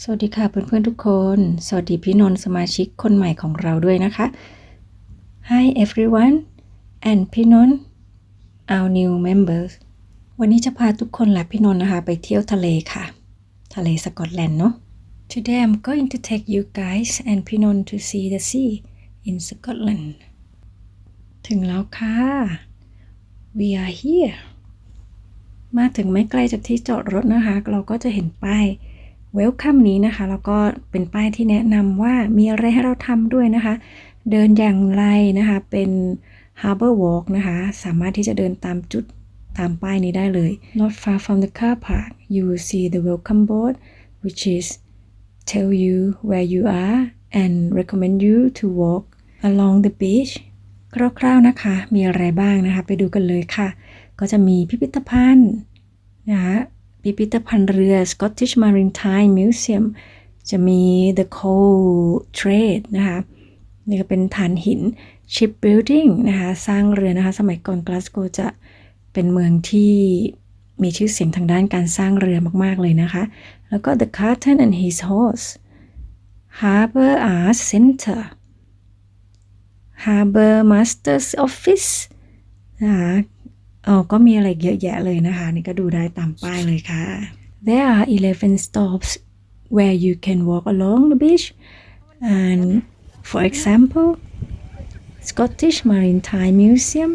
สวัสดีค่ะเพื่อนๆทุกคน สวัสดีพี่นนท์สมาชิกคนใหม่ของเราด้วยนะคะ Hi everyone and พี่นนท์ our new members วันนี้จะพาทุกคนและพี่นนท์นะคะ ไปเที่ยวทะเลค่ะ ทะเลสกอตแลนด์เนาะ Today I'm going to take you guys and พี่นนท์ to see the sea in Scotland ถึงแล้วค่ะ we are here มาถึงไม่ไกลจากที่จอดรถนะคะ เราก็จะเห็นป้าย Welcome นี้นะคะ แล้วก็เป็นป้ายที่แนะนำว่ามีอะไรให้เราทำด้วยนะคะ เดินอย่างไรนะคะ เป็น Harbor Walk นะคะ สามารถที่จะเดินตามจุดตามป้ายนี้ได้เลย Not far from the car park you will see the welcome board which is tell you where you are and recommend you to walk along the beach คร่าวๆนะคะ มีอะไรบ้างนะคะ ไปดูกันเลยค่ะ ก็จะมีพิพิธภัณฑ์นะคะ พิพิธภัณฑ์เรือ Scottish Maritime Museum จะมี The Coal Trade นะคะนี่ก็เป็นฐานหิน Shipbuilding นะคะสร้างเรือนะคะสมัยก่อนกลาสโกจะเป็นเมืองที่มีชื่อเสียงทางด้านการสร้างเรือมาก ๆ เลยนะคะ แล้วก็ The Carton and His Horse Harbour Arts Center Harbour Master's Office นะคะ เออก็มีอะไรเยอะแยะเลยนะคะ นี่ก็ดูได้ตามป้ายเลยค่ะ There are 11 stops where you can walk along the beach and for example Scottish Maritime Museum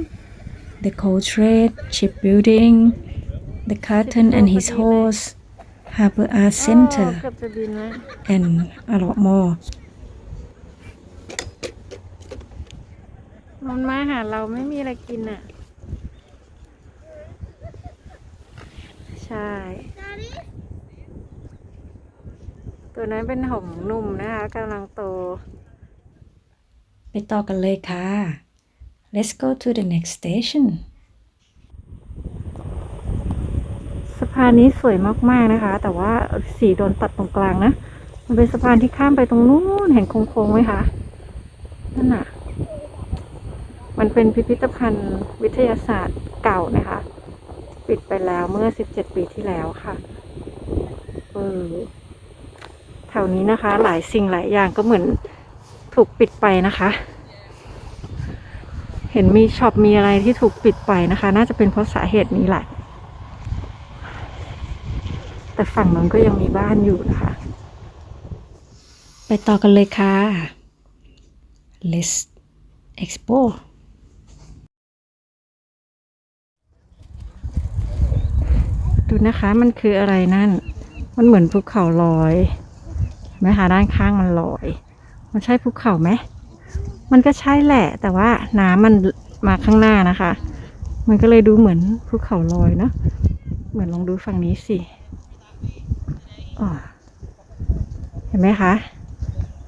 the Coal Trade Shipbuilding the Carton and His Horse Harbour Art Center เกือบจะบินแล้ว and a lot more มันมาหาเราไม่มีอะไรกินอ่ะ ใช่ ตัวนั้นเป็นหงส์หนุ่มนะคะกำลังโต ไปต่อกันเลยค่ะ Let's go to the next station สะพานนี้สวยมาก ๆ นะคะ แต่ว่าสีโดนตัดตรงกลางนะ มันเป็นสะพานที่ข้ามไปตรงนู้นเห็นโค้งๆไหมคะนั่นน่ะ มันเป็นพิพิธภัณฑ์วิทยาศาสตร์เก่านะคะ ปิดไปแล้วเมื่อ17ปีที่แล้วค่ะ เออแถวนี้นะคะ หลายสิ่งหลายอย่างก็เหมือนถูกปิดไปนะคะ เห็นมีช็อปมีอะไรที่ถูกปิดไปนะคะ น่าจะเป็นเพราะสาเหตุนี้แหละ แต่ฝั่งนั้นก็ยังมีบ้านอยู่นะคะ ไปต่อกันเลยค่ะ Let's explore ดูนะคะมันคืออะไรนั่น มันเหมือนภูเขาลอยไหมคะด้านข้างมันลอย มันใช่ภูเขาไหมมันก็ใช่แหละ แต่ว่าน้ำมันมาข้างหน้านะคะ มันก็เลยดูเหมือนภูเขาลอยเนาะเหมือนลองดูฝั่งนี้สิเห็นไหมคะ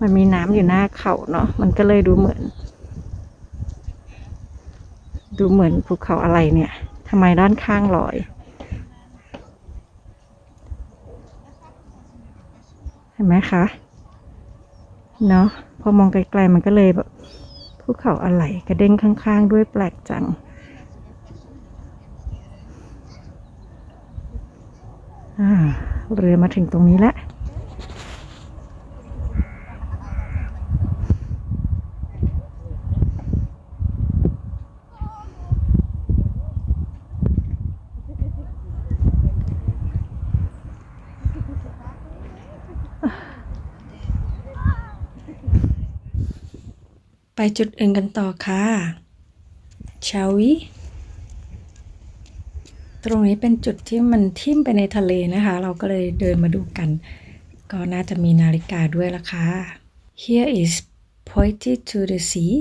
มันมีน้ำอยู่หน้าเขาเนาะมันก็เลยดูเหมือน ดูเหมือนภูเขาอะไรเนี่ยทำไมด้านข้างลอย เห็น ไหมคะเนาะพอมองไกลๆมันก็เลยแบบภูเขาอะไรกระเด้งข้างๆ ด้วยแปลกจังอ่าเรือมาถึงตรงนี้แล้ว ไปจุดอื่นกันต่อค่ะ Shall we ตรงนี้เป็นจุดที่มันทิ่มไปในทะเลนะคะ เราก็เลยเดินมาดูกัน ก็น่าจะมีนาฬิกาด้วยละค่ะ Here is pointed to the sea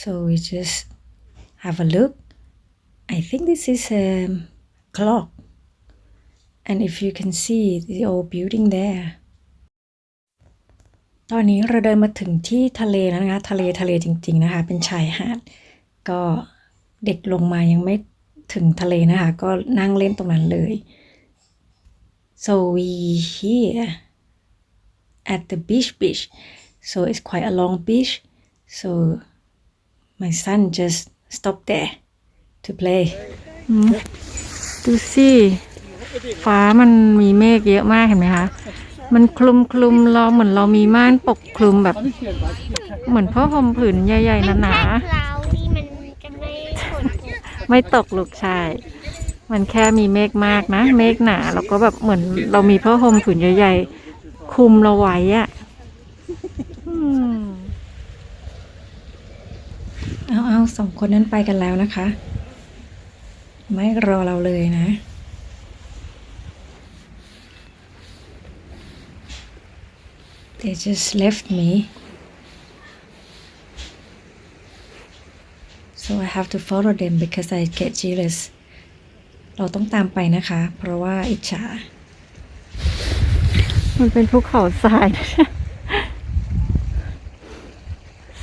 so we just have a look I think this is a clock and if you can see the old building there ตอนนี้เราเดินมาถึงที่ทะเลแล้วนะคะ ทะเลทะเลจริง ๆนะคะ เป็นชายหาด ก็เด็กลงมายังไม่ถึงทะเลนะคะ ก็นั่งเล่นตรงนั้นเลย so we here at the beach beach so it's quite a long beach so my son just stopped there to play ดูสิฟ้ามันมีเมฆเยอะมากเห็นไหมคะ มันคลุมคลุมเราเหมือนเรามีม่านปกคลุมแบบ เหมือนผ้าห่มผืนใหญ่ๆหนาคลาวที่มันจะไม่ฝนตกๆไม่ตกลูกชาย มันแค่มีเมฆมากนะ เมฆหนาแล้วก็แบบเหมือนเรามีผ้าห่มผืนใหญ่ๆคลุมเราไว้อะอืมเอาเอาสองคนนั้นไปกันแล้วนะคะ ไม่รอเราเลยนะ They just left me so I have to follow them because I get jealous เราต้องตามไปนะคะ เพราะว่าอิจฉา มันเป็นภูเขาทราย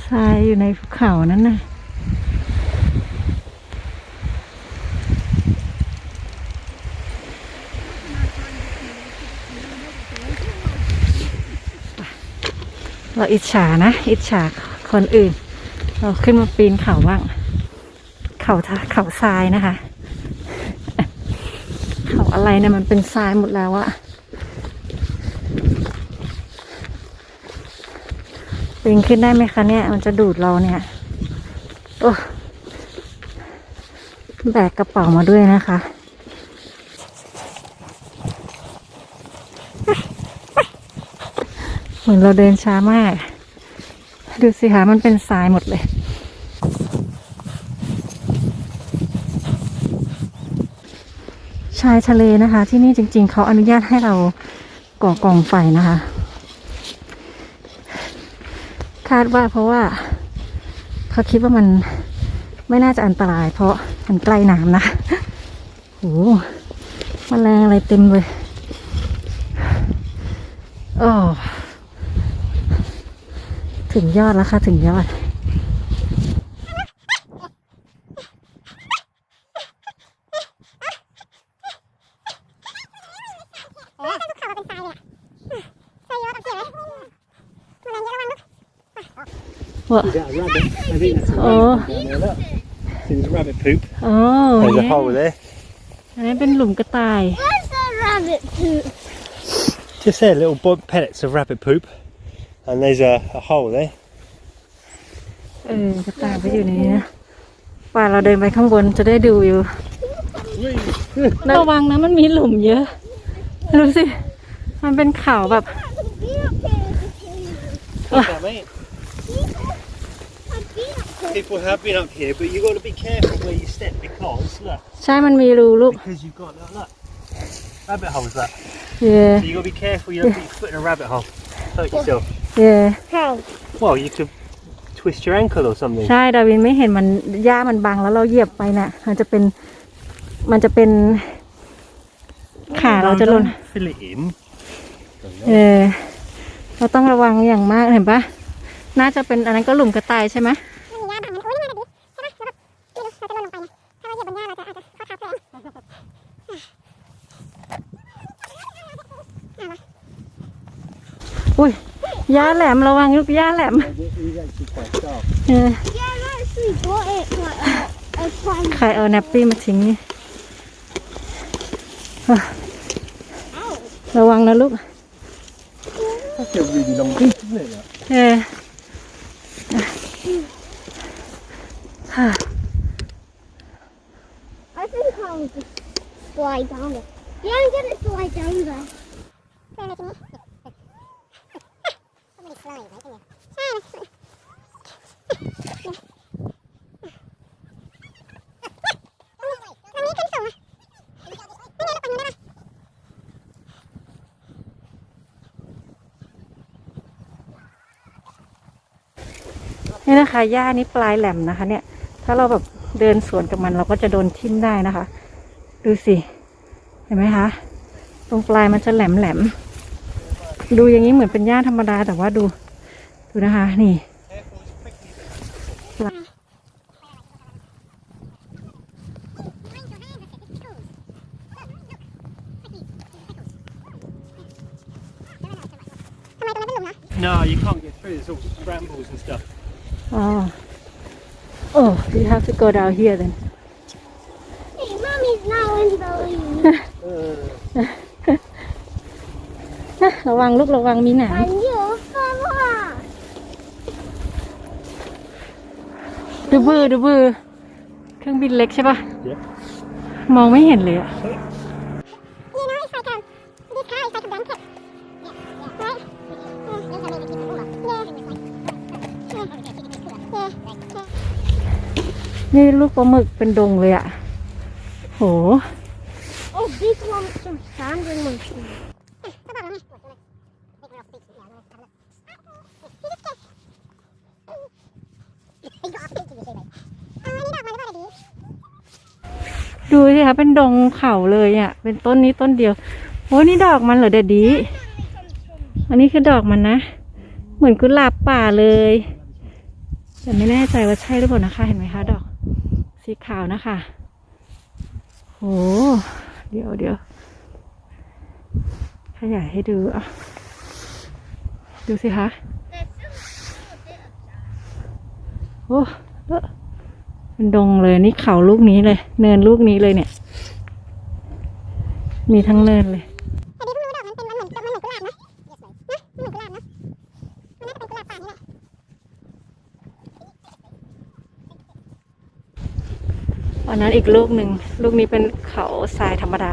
ทรายอยู่ในภูเขานั้นน่ะ เราอิจฉานะ อิจฉาคนอื่น เราขึ้นมาปีนเขาบ้าง เขาทะเขาทรายนะคะ เขาอะไรเนี่ยมันเป็นทรายหมดแล้วอะปีนขึ้นได้ไหมคะเนี่ย มันจะดูดเราเนี่ย โอ้ แบกกระเป๋ามาด้วยนะคะ เหมือนเราเดินช้ามาก ดูสิคะมันเป็นทรายหมดเลย ชายทะเลนะคะ ที่นี่จริง ๆ เขาอนุญาตให้เราก่อกองไฟนะคะ คาดว่าเพราะว่า เขาคิดว่ามันไม่น่าจะอันตราย เพราะมันใกล้น้ำนะโอ้มแมลงอะไรเต็มเลย โอ้ ถึงยอดแล้วค่ะ ถึงยอดเออภูเขาเป็นทรายเลยทรายเยอะต้องเสียไหมแมลงเยอะระวังลูก What? Is that a rabbit? I think that's a Oh. rabbit down there, look. See, there's rabbit poop. โอ้ There's a ย hole there. อันนี้เป็นหลุมกระต่าย What's a rabbit poop Just there, little bo- pellets of rabbit poop. And there's a, a hole there. เออกระต่ายไปอยู่ในนี้นะป่าเราเดินไปข้างบนจะได้ดูอยู่ ระวังนะมันมีหลุมเยอะดูสิ มันเป็นเขาแบบ What's that, mate? People have been up here, but you've got to be careful where you step because, look, ใช่มันมีรูลูก because you've got, look, look. Rabbit holes, that. เย่ So you've got to be careful you don't put your foot in a rabbit hole. Hurt yourself. เย่ How Well, you could twist your ankle or something. ใช่ดาวินไม่เห็นมันหญ้ามันบังแล้วเราเหยียบไปน่ะ มันจะเป็นมันจะเป็นขาเราจะหล่น Don't Fill it in. เออเราต้องระวังอย่างมากเห็นปะน่าจะเป็นอันนั้นก็หลุมกระต่ายใช่ไหม มันมีหญ้าบังมันโอ้ยนี่มันดิใช่ไหมแล้วแบบไม่รู้เราจะหล่นลงไปไงถ้าเราเหยียบบนหญ้าเราจะอาจจะเข้าทับตัวเอง อุ้ย ย่าแหลมระวังลูกย่าแหลม ใครเอาแนปปี้มาทิ้งนี่ ระวังนะลูกเกี่ยวบินลงพิออค่ะ I think I'll slide down. Yeah, I'm gonna slide down there. Where am I going? Somebody slide, right? Isn't it? ตรง นี้ขึ้นสูงอะไม่ได้เราไปนู้นได้ปะนี่นะคะหญ้านี่ปลายแหลมนะคะ เนี่ย ถ้าเราแบบเดินสวนกับมันเราก็จะโดนทิ่มได้นะคะ ดูสิ เห็นไหมคะ ตรงปลายมันจะแหลมแหลม ดูอย่างนี้เหมือนเป็นหญ้าธรรมดาแต่ว่าดู ดูนะคะ นี่ No, you can't get through. There's all brambles and stuff. อ๋อ oh you have to go down here then Hey, Mommy's now in the นะระวังลูกระวังมีหนาม And you follow. ดูบือดูบือเครื่องบินเล็กใช่ปะ Yep. มองไม่เห็นเลยอะ You know, it's like um, this car is like a blanket. Yeah, yeah. Right? Mm, there's a maybe people over. Yeah. Yeah. Yeah. Yeah. นี่ลูกปลาหมึกเป็นดงเลยอะโห Oh, this one's some sand in my shoe. ดูสิคะเป็นดงเขาเลยอะเป็นต้นนี้ต้นเดียวโอ้นี่ดอกมันเหรอเดดดี อันนี้คือดอกมันนะ เหมือนกุหลาบป่าเลย แต่ไม่แน่ใจว่าใช่หรือเปล่านะคะ เห็นไหมคะ ดอก สีขาวนะคะโหเดี๋ยวเดี๋ยวขยายให้ดูอะดูสิคะ โอ้ เอ้อเป็นดงเลยนี่เขาลูกนี้เลย เนินลูกนี้เลยเนี่ย มีทั้งเนินเลยแต่นี่เพิ่งรู้ดอกมันเป็นมันเหมือนมันเหมือนกุหลาบนะนะมันเหมือนกุหลาบนะมันน่าจะเป็นกุหลาบป่านี่แหละอันนั้นอีกลูกหนึ่งลูกนี้เป็นเขาทรายธรรมดา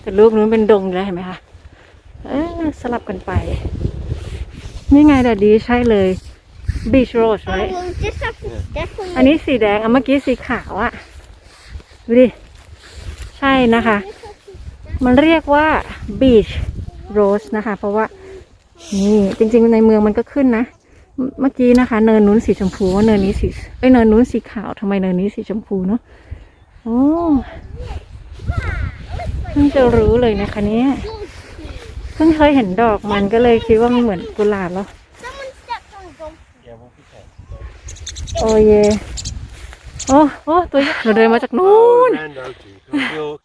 แต่ลูกนู้นเป็นดงอยู่แล้วเห็นไหมคะเออสลับกันไป นี่ไงแต่ดีใช่เลย beach rose Oh, right we'll just have to step on อันนี้สีแดงอะเมื่อกี้สีขาวอะ ดูดิ ใช่นะคะมันเรียกว่า beach rose นะคะ เพราะว่า นี่จริงๆ ในเมืองมันก็ขึ้นนะเมื่อเมื่อกี้นะคะ เนินนู้นสีชมพูว่าเนินนี้สีเอ้ยเนินนู้นสีขาวทำไมเนินนี้สีชมพูเนาะโอ้เพิ่งจะรู้เลยนะคะเนี่ยเพิ่งเคยเห็นดอกมันก็เลยคิดว่ามันเหมือนกุหลาบแล้ว Someone stepped on the Yeah, we'll be fine. โอ้เยโอ้โอ้ตัวใหญ่เราเดินมาจากนู้น Oh, Nando, because you're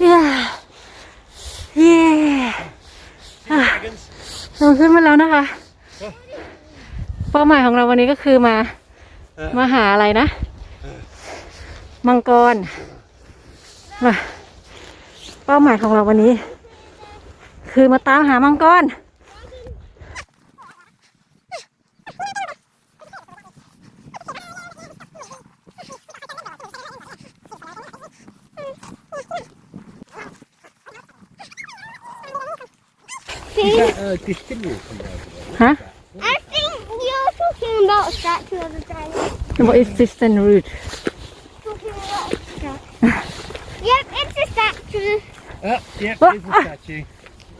เย้เย้อะ dragons. เราขึ้นมาแล้วนะคะ เป้าหมายของเราวันนี้ก็คือมาเออมาหาอะไรนะ มังกรมา เป้าหมายของเราวันนี้ คือมาตามหามังกร Is that a distillery coming over there? ฮะ I think you're talking about a statue of the dragon. What is distant route Talking about a statue. yep, it's a statue. Uh, yep, What? it's a statue.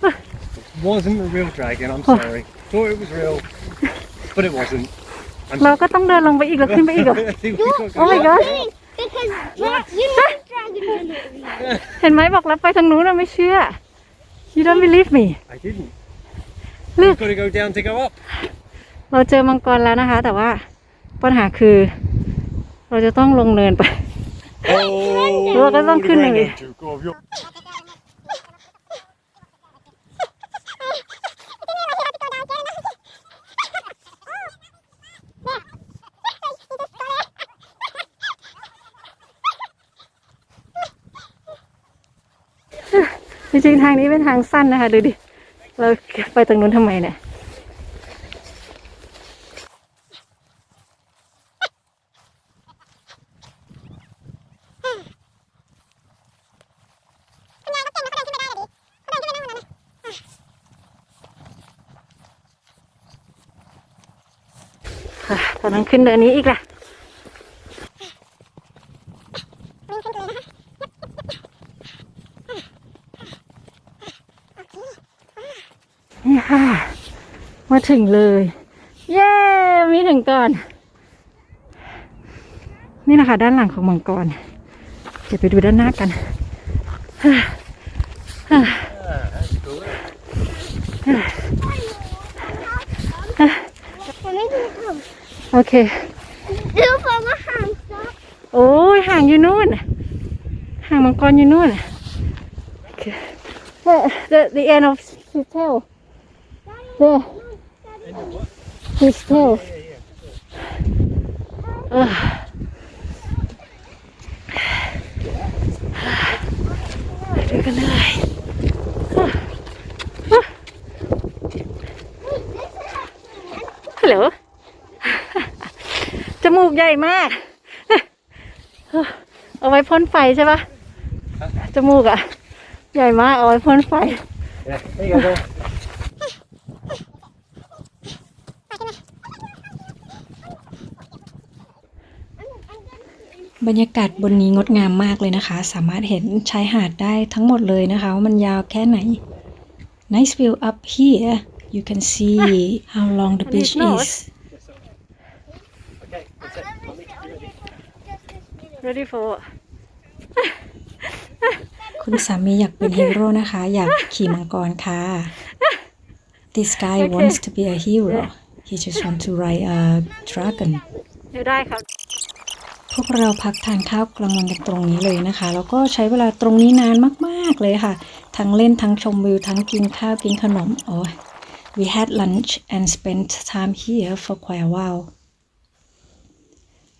It wasn't a real dragon, I'm sorry. Thought it was real, but it wasn't. I'm เราก็ต้องเดินลงไปอีกแล้วขึ้นไปอีกเหรอ I think we've got to Oh my go god Kidding, Because dra- you know dragons are not real. เห็นไหมบอกแล้วไปทางนู้นนะไม่เชื่อ You don't believe me I didn't. Look. We've got to go down to go up. เราเจอมังกรแล้วนะคะ แต่ว่าปัญหาคือ เราจะต้องลงเนินไป Oh, Look, I don't the couldn't Nando have- too. Go on, จริงๆทางนี้เป็นทางสั้นนะคะดูดิ เราไปตรงนู้นทำไมเนี่ยค่ะตอนนั้นขึ้นเดินนี้อีกล่ะ นี่ค่ะ มาถึงเลย เย้ มีถึงก่อน นี่นะคะ ด้านหลังของมังกร เดี๋ยวไปดูด้านหน้ากันโอเค Look for my hamster. โอ้ยห่างอยู่นู่น ห่างมังกรอยู่นู่นโอเค the the end of his tail there his tail ออเดี๋ยวกันเลยฮัลโหล จมูกใหญ่มาก เอาไว้พ่นไฟใช่ปะจมูกอะใหญ่มากเอาไว้พ่นไฟ Yeah, there you บรรยากาศบนนี้งดงามมากเลยนะคะ สามารถเห็นชายหาดได้ทั้งหมดเลยนะคะว่ามันยาวแค่ไหน Nice view up here you can see how long the beach is Okay, that's it. I'll meet you ready. ready for คุณสามีอยากเป็นฮีโร่นะคะ อยากขี่มังกรค่ะ This guy Okay. wants to be a hero he just want to ride a dragon เดี๋ยวได้ครับ พวกเราพักทานข้าวกลางวันกันตรงนี้เลยนะคะ แล้วก็ใช้เวลาตรงนี้นานมาก ๆ เลยค่ะ ทั้งเล่นทั้งชมวิว ทั้งกินข้าวกินขนมโอ้ย we had lunch and spent time here for quite a while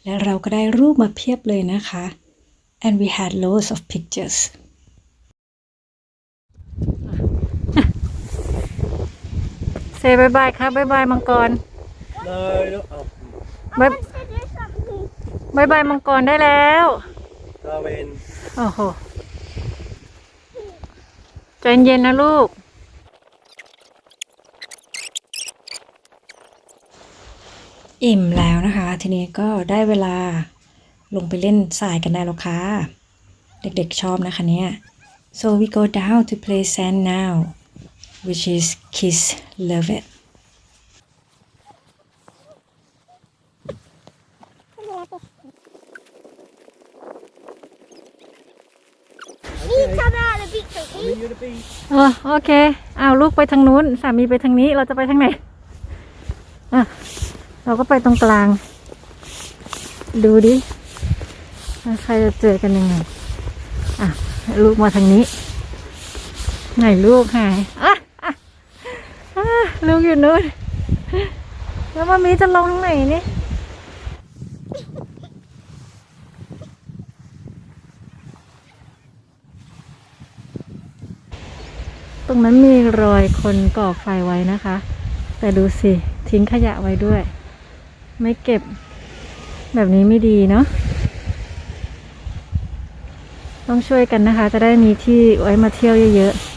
และเราก็ได้รูปมาเพียบเลยนะคะ and we had loads of pictures เซบายบายครับบายบายมังกร No, no. Oh, บาย To do something. บายบายมังกรได้แล้ว go in. โอ้โหใจเย็นๆนะลูก อิ่มแล้วนะคะ ทีนี้ก็ได้เวลาลงไปเล่นทรายกันได้แล้วค่ะ เด็กๆชอบนะคะเนี่ย so we go down to play sand now which is kiss love it We come out of the beach, don't we? Meet you at the beach. เออโอเคเอาลูกไปทางนู้น สามีไปทางนี้เราจะไปทางไหนอะเราก็ไปตรงกลาง ดูดิใครจะเจอกันยังไงอะลูกมาทางนี้ ไหนลูกหายอะอะอะลูกอยู่นู้นแล้วมามีจะลงทางไหนนี่ รงนั้นมีรอยคนก่อไฟไว้นะคะ แต่ดูสิ ทิ้งขยะไว้ด้วย ไม่เก็บแบบนี้ไม่ดีเนาะต้องช่วยกันนะคะ จะได้มีที่ไว้มาเที่ยวเยอะๆ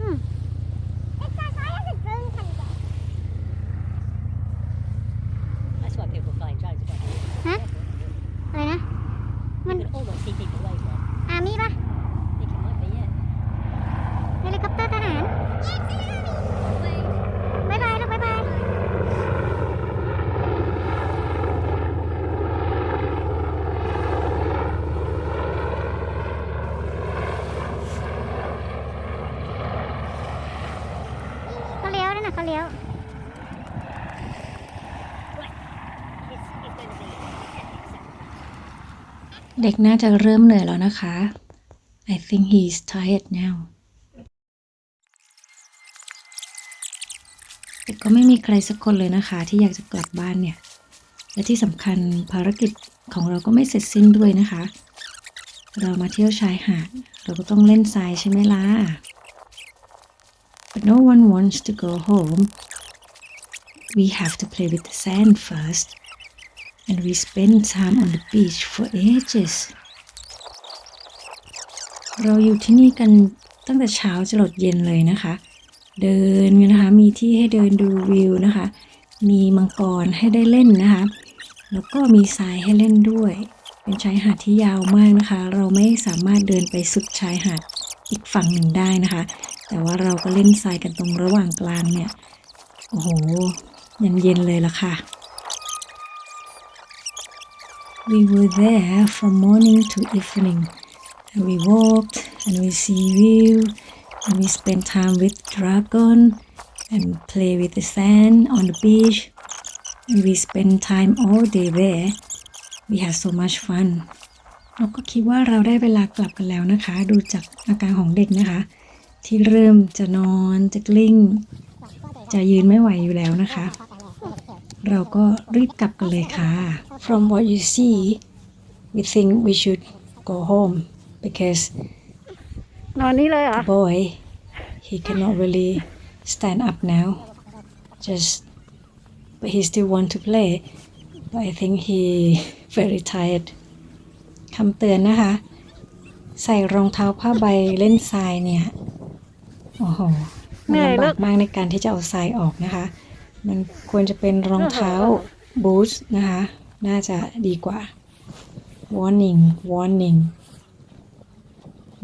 อืม It's as high as a drone can go. That's why people fly in drones. They don't have Huh? อะไรนะ You can almost see people over. อาร์มี่ปะ I think it might be, yeah. เฮลิคอปเตอร์ทหารบายบายลูกบายบายเขาเลี้ยว น่ะเขาเลี้ยวเด็กน่าจะเริ่มเหนื่อยแล้วนะคะ I think he's tired now แต่ก็ไม่มีใครสักคนเลยนะคะ ที่อยากจะกลับบ้านเนี่ย และที่สำคัญภารกิจของเราก็ไม่เสร็จสิ้นด้วยนะคะ เรามาเที่ยวชายหาด เราก็ต้องเล่นทรายใช่ไหมล่ะ but no one wants to go home we have to play with the sand first and we spend time on the beach for ages เราอยู่ที่นี่กันตั้งแต่เช้าจรดเย็นเลยนะคะ เดินกันนะคะ มีที่ให้เดินดูวิวนะคะ มีมังกรให้ได้เล่นนะคะ แล้วก็มีทรายให้เล่นด้วย เป็นชายหาดที่ยาวมากนะคะ เราไม่สามารถเดินไปสุดชายหาด อีกฝั่งหนึ่งได้นะคะ แต่ว่าเราก็เล่นทรายกันตรงระหว่างกลางเนี่ยโอ้โหยันเย็นเลยละค่ะ We were there from morning to evening and we walked and we see view and we spent time with dragon and play with the sand on the beach and we spend time all day there we had so much fun เราก็คิดว่าเราได้เวลากลับกันแล้วนะคะ ดูจากอาการของเด็กนะคะ ที่เริ่มจะนอนจะกลิ้ง จะยืนไม่ไหวอยู่แล้วนะคะ เราก็รีบกลับกันเลยค่ะ From what you see we think we should go home because นอนนี่เลยเหรอ boy he cannot really stand up now just but he still want to play but I think he very tired คำเตือนนะคะ ใส่รองเท้าผ้าใบเล่นทรายเนี่ย โอ้โหเหนื่มันอยลำลูบากกมากในการที่จะเอาทรายออกนะคะ มันควรจะเป็นรองเท้าบูทนะคะ น่าจะดีกว่า warning warning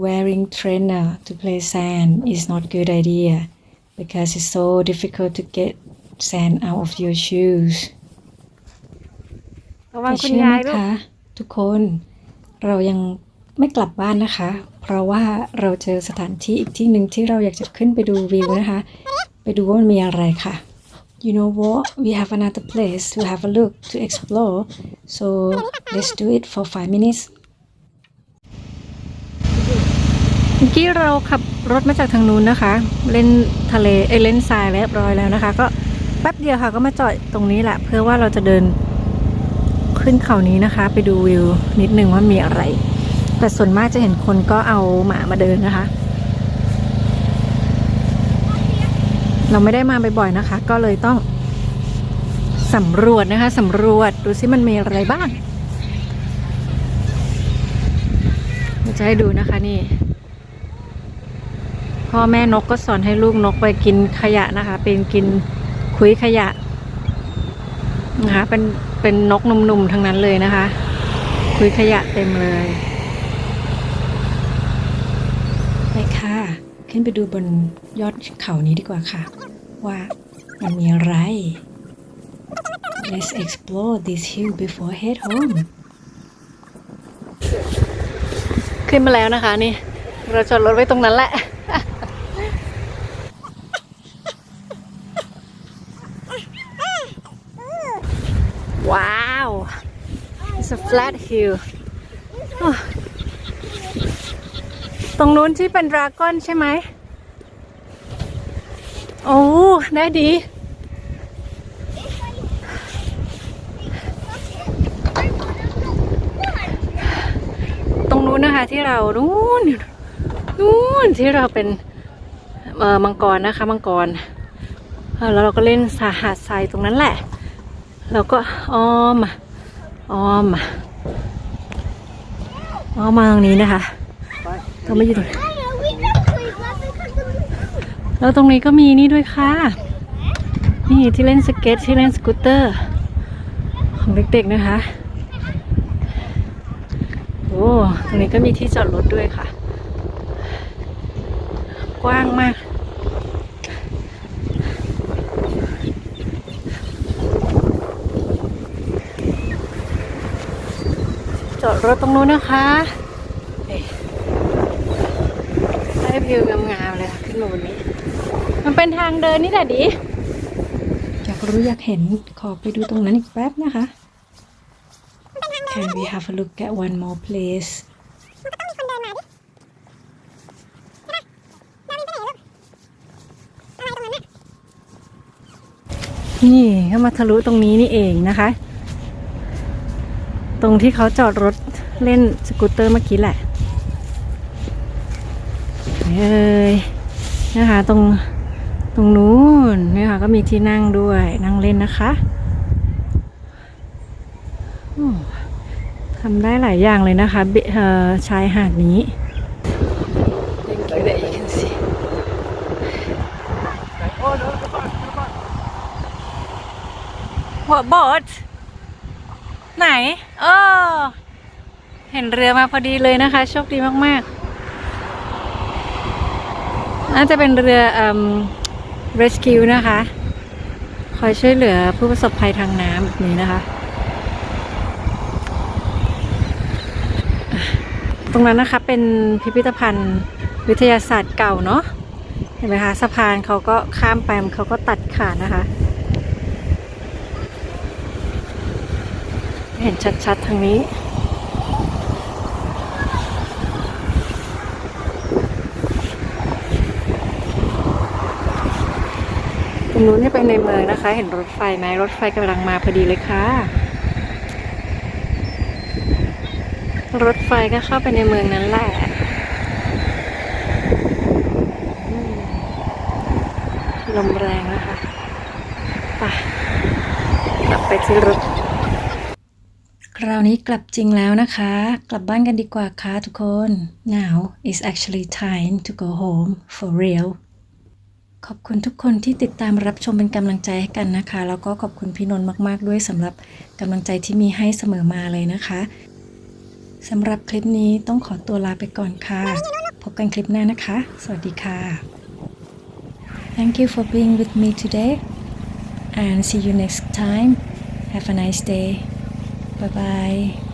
wearing trainer to play sand is not good idea because it's so difficult to get sand out of your shoes ระวังแต่คุณเชื่อยายไหมลูกคะทุกคน เรายังไม่กลับบ้านนะคะ เพราะว่าเราเจอสถานที่อีกที่หนึ่งที่เราอยากจะขึ้นไปดูวิวนะคะ ไปดูว่ามันมีอะไรค่ะ You know what? We have another place to have a look to explore. So let's do it for five minutes. เมื่อกี้เราขับรถมาจากทางนู้นนะคะ เล่นทะเลเอเล่นทรายเรียบร้อยแล้วนะคะ ก็แป๊บเดียวค่ะก็มาจอดตรงนี้แหละ เพื่อว่าเราจะเดิน ขึ้นเขานี้นะคะ ไปดูวิวนิดนึงว่ามีอะไร แต่ส่วนมากจะเห็นคนก็เอาหมามาเดินนะคะ เราไม่ได้มาบ่อยๆนะคะ ก็เลยต้องสำรวจนะคะสำรวจดูซิมันมีอะไรบ้างจะให้ดูนะคะนี่ พ่อแม่นกก็สอนให้ลูกนกไปกินขยะนะคะ เป็นกินคุยขยะนะคะเป็น เป็นนกหนุ่มๆทั้งนั้นเลยนะคะ คุยขยะเต็มเลยไปค่ะ ขึ้นไปดูบนยอดเขานี้ดีกว่าค่ะ ว่ามันมีอะไร Let's explore this hill before head home ขึ้นมาแล้วนะคะนี่ เราจอดรถไว้ตรงนั้นแหละ ว้าว it's a flat hill ตรงนู้นที่เป็นดราก้อนใช่ไหม โอ้ ได้ดี ตรงนู้นนะคะที่เรา นู้นนู้นที่เราเป็นเอ่อมังกรนะคะ มังกรเอ่อแล้วเราก็เล่นสาหาดทรายตรงนั้นแหละแล้วก็อ้อมมอ้อม เอามาตรงนี้นะคะก็ไม่อยู่ตรงนี้แล้วตรงนี้ก็มีนี่ด้วยค่ะ นี่ที่เล่นสเก็ตที่เล่นสกูตเตอร์ ของเด็กๆนะคะ โอ้ ตรงนี้ก็มีที่จอดรถด้วยค่ะ กว้างมาก จอดรถตรงนู้นนะคะได้วิวงามๆเลยค่ะขึ้นมาบนนี้ มันเป็นทางเดินนี่แหละดิอยากรู้อยากเห็นขอไปดูตรงนั้นอีกแป๊บนะคะ Can we have a look at one more place มันก็ต้องมีคนเดินมาดิใช่เราวิ่งไปไหนลูกอะไรตรงนั้นน่ะนี่ก็มาทะลุตรงนี้นี่เองนะคะ ตรงที่เขาจอดรถเล่นสกูตเตอร์เมื่อกี้แหละเอ้ยนะคะตรงตรงนู้นเนี่ยค่ะก็มีที่นั่งด้วยนั่งเล่นนะคะโอ้ทำได้หลายอย่างเลยนะคะเบเอ่อชายหาดนี้ Thank you that you can see What boat ไหนเออเห็นเรือมาพอดีเลยนะคะ โชคดีมากๆ น่าจะเป็นเรืออืม rescue นะคะ คอยช่วยเหลือผู้ประสบภัยทางน้ำแบบนี้นะคะ ตรงนั้นนะคะเป็นพิพิธภัณฑ์วิทยาศาสตร์เก่าเนาะเห็นไหมคะสะพานเขาก็ข้ามไปเขาก็ตัดขาดนะคะ เห็นชัดๆทางนี้ ตรงนู้นเนี่ยไปในเมืองนะคะ เห็นรถไฟไหมรถไฟกำลังมาพอดีเลยค่ะ รถไฟก็เข้าไปในเมืองนั้นแหละลมแรงนะคะ ไปกลับไปที่รถ ราวนี้กลับจริงแล้วนะคะ กลับบ้านกันดีกว่าค่ะทุกคน now is actually time to go home for real ขอบคุณทุกคนที่ติดตามรับชมเป็นกำลังใจให้กันนะคะ แล้วก็ขอบคุณพี่นนท์มาก ๆ ด้วยสำหรับกำลังใจที่มีให้เสมอมาเลยนะคะสำหรับคลิปนี้ต้องขอตัวลาไปก่อนค่ะ พบกันคลิปหน้านะคะ สวัสดีค่ะ Thank you for being with me today and see you next time. Have a nice day. 拜拜。